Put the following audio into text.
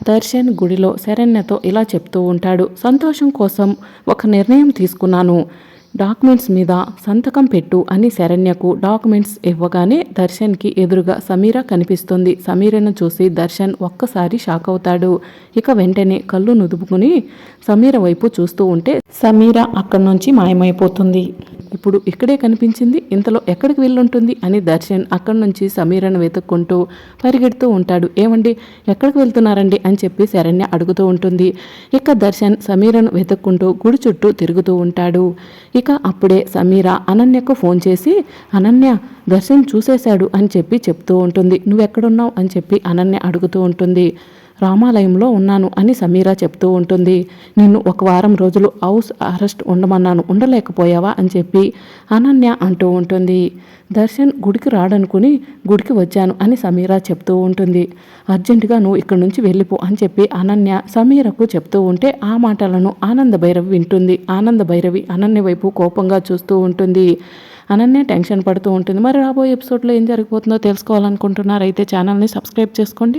దర్శన్ గుడిలో శరణ్యతో ఇలా చెప్తూ ఉంటాడు సంతోషం కోసం ఒక నిర్ణయం తీసుకున్నాను. డాక్యుమెంట్స్ మీద సంతకం పెట్టు అని శరణ్యకు డాక్యుమెంట్స్ ఇవ్వగానే దర్శన్కి ఎదురుగా సమీర కనిపిస్తుంది. సమీరను చూసి దర్శన్ ఒక్కసారి షాక్ అవుతాడు. ఇక వెంటనే కళ్ళు నుదుపుకుని సమీర వైపు చూస్తూ ఉంటే సమీర అక్కడి నుంచి మాయమైపోతుంది. ఇప్పుడు ఇక్కడే కనిపించింది ఇంతలో ఎక్కడికి వెళ్ళుంటుంది అని దర్శన్ అక్కడి నుంచి సమీరను వెతుక్కుంటూ పరిగెడుతూ ఉంటాడు. ఏమండి ఎక్కడికి వెళ్తున్నారండి అని చెప్పి శరణ్య అడుగుతూ ఉంటుంది. ఇక దర్శన్ సమీరను వెతుక్కుంటూ గుడి చుట్టూ తిరుగుతూ ఉంటాడు. ఇక అప్పుడే సమీర అనన్యకు ఫోన్ చేసి అనన్య దర్శన్ చూసేశాడు అని చెప్పి చెప్తూ ఉంటుంది. నువ్వెక్కడున్నావు అని చెప్పి అనన్య అడుగుతూ ఉంటుంది. రామాలయంలో ఉన్నాను అని సమీరా చెప్తూ ఉంటుంది. నిన్ను ఒక వారం రోజులు హౌస్ అరెస్ట్ ఉండమన్నాను. ఉండలేకపోయావా? అని చెప్పి అనన్య అంటూ ఉంటుంది. దర్శన్ గుడికి రాడనుకుని గుడికి వచ్చాను అని సమీరా చెప్తూ ఉంటుంది. అర్జెంటుగా నువ్వు ఇక్కడి నుంచి వెళ్ళిపో అని చెప్పి అనన్య సమీరకు చెప్తూ ఉంటే ఆ మాటలను ఆనంద భైరవి వింటుంది. ఆనంద భైరవి అనన్య వైపు కోపంగా చూస్తూ ఉంటుంది. అనన్య టెన్షన్ పడుతూ ఉంటుంది. మరి రాబోయే ఎపిసోడ్లో ఏం జరిగిపోతుందో తెలుసుకోవాలనుకుంటున్నారైతే ఛానల్ని సబ్స్క్రైబ్ చేసుకోండి.